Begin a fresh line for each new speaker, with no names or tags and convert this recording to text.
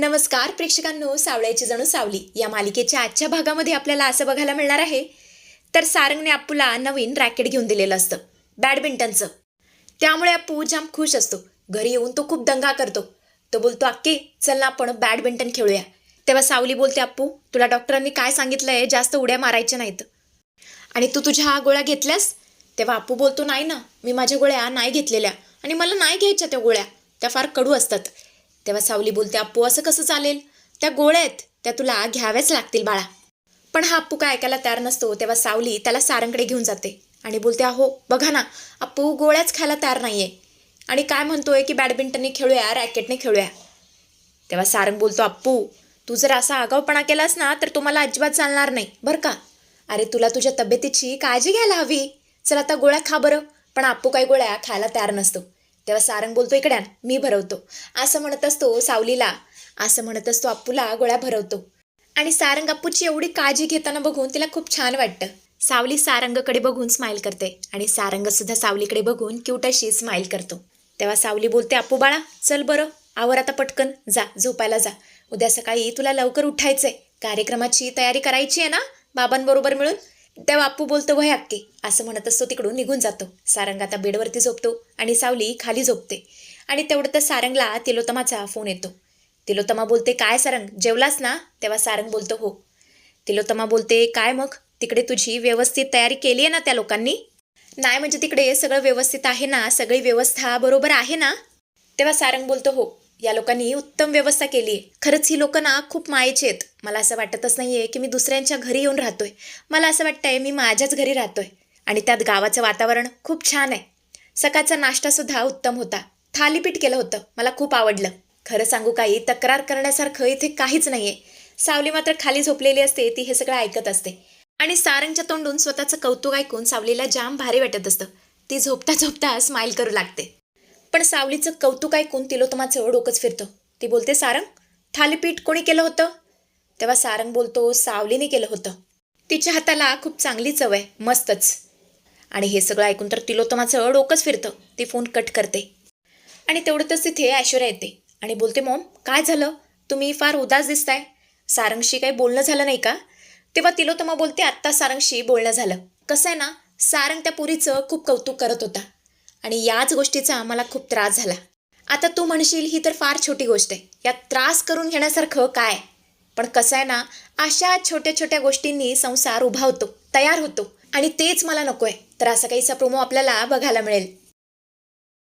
नमस्कार प्रेक्षकांनो सावळ्याची जणू सावली. या मालिकेच्या आजच्या भागामध्ये आपल्याला असं बघायला मिळणार आहे. तर सारंगने अप्पूला नवीन रॅकेट घेऊन दिलेलं असतं बॅडमिंटनचं. त्यामुळे अप्पू जाम खुश असतो. घरी येऊन तो खूप दंगा करतो. तो बोलतो अक्के चल ना आपण बॅडमिंटन खेळूया. तेव्हा सावली बोलते अप्पू तुला डॉक्टरांनी काय सांगितलंय? जास्त उड्या मारायच्या नाहीत. आणि तू तुझ्या गोळ्या घेतल्यास? तेव्हा अप्पू बोलतो नाही ना मी माझ्या गोळ्या नाही घेतलेल्या आणि मला नाही घ्यायच्या त्या गोळ्या. त्या फार कडू असतात. तेव्हा सावली बोलते अप्पू असं कसं चालेल? त्या गोळ्या आहेत त्या तुला घ्याव्याच लागतील बाळा. पण हा अप्पू काय ऐकायला तयार नसतो तेव्हा सावली त्याला सारंगकडे घेऊन जाते आणि बोलते अहो बघा ना अप्पू गोळ्याच खायला तयार नाही आहे आणि काय म्हणतोय की बॅडमिंटनने खेळूया रॅकेटने खेळूया. तेव्हा सारंग बोलतो अप्पू तू जर असा आगाऊपणा केलास ना तर तुम्हाला अजिबात चालणार नाही बरं का? अरे तुला तुझ्या तब्येतीची काळजी घ्यायला हवी. चल आता गोळ्या खा बरं. पण आप्पू काही गोळ्या खायला तयार नसतो. तेव्हा सारंग बोलतो इकड्यान मी भरवतो. असं म्हणत असतो सावलीला. असं म्हणत असतो अप्पूला गोळ्या भरवतो. आणि सारंग अप्पूची एवढी काळजी घेताना बघून तिला खूप छान वाटतं. सावली सारंगकडे बघून स्माईल करते आणि सारंग सुद्धा सावलीकडे बघून क्यूट अशी स्माईल करतो. तेव्हा सावली बोलते अप्पू बाळा चल बरं आवर आता पटकन जा झोपायला जा. उद्या सकाळी तुला लवकर उठायचंय. कार्यक्रमाची तयारी करायची आहे ना बाबांबरोबर मिळून? तेव्हा अप्पू बोलतो वय अक्के असं म्हणत असतो तिकडून निघून जातो. सारंग आता बेडवरती झोपतो आणि सावली खाली झोपते. आणि तेवढं तर सारंगला तिलोतमाचा फोन येतो. तिलोतमा बोलते काय सारंग जेवलास ना? तेव्हा सारंग बोलतो हो. तिलोतमा बोलते काय मग? तिकडे तुझी व्यवस्थित तयारी केली आहे ना त्या लोकांनी? नाही म्हणजे तिकडे सगळं व्यवस्थित आहे ना? सगळी व्यवस्था बरोबर आहे ना? तेव्हा सारंग बोलतो हो. या लोकांनी उत्तम व्यवस्था केली. आहे खरंच ही लोकं ना खूप मायेचे आहेत. मला असं वाटतच नाही आहे की मी दुसऱ्यांच्या घरी येऊन राहतोय. मला असं वाटतंय मी माझ्याच घरी राहतोय. आणि त्यात गावाचं वातावरण खूप छान आहे. सकाळचा नाश्तासुद्धा उत्तम होता. थालीपीठ केलं होतं. मला खूप आवडलं. खरं सांगू काही तक्रार करण्यासारखं इथे काहीच नाही आहे सावली मात्र खाली झोपलेली असते ती हे सगळं ऐकत असते. आणि सारंगच्या तोंडून स्वतःचं कौतुक ऐकून सावलीला जाम भारी वाटत असतं. ती झोपता झोपता स्माईल करू लागते. पण सावलीचं कौतुक ऐकून तिलोत्तमाचं डोकंच फिरतं. ती बोलते सारंग थालीपीठ कोणी केलं होतं? तेव्हा सारंग बोलतो सावलीने केलं होतं. तिच्या हाताला खूप चांगली चव आहे मस्तच. आणि हे सगळं ऐकून तर तिलोतमाचं डोकंच फिरतं. ती फोन कट करते. आणि तेवढंच तिथे ऐश्वर्या येते आणि बोलते मॉम काय झालं? तुम्ही फार उदास दिसताय. सारंगशी काही बोलणं झालं नाही का? तेव्हा तिलोतमा बोलते आत्ता सारंगशी बोलणं झालं. कसं आहे ना सारंग त्या पुरीचं खूप कौतुक करत होता. आणि याच गोष्टीचा मला खूप त्रास झाला. आता तू म्हणशील ही तर फार छोटी गोष्ट आहे. यात त्रास करून घेण्यासारखं काय? पण कसं आहे ना अशा छोट्या छोट्या गोष्टींनी संसार उभा होतो तयार होतो. आणि तेच मला नको आहे तर असा काहीसा प्रोमो आपल्याला बघायला मिळेल.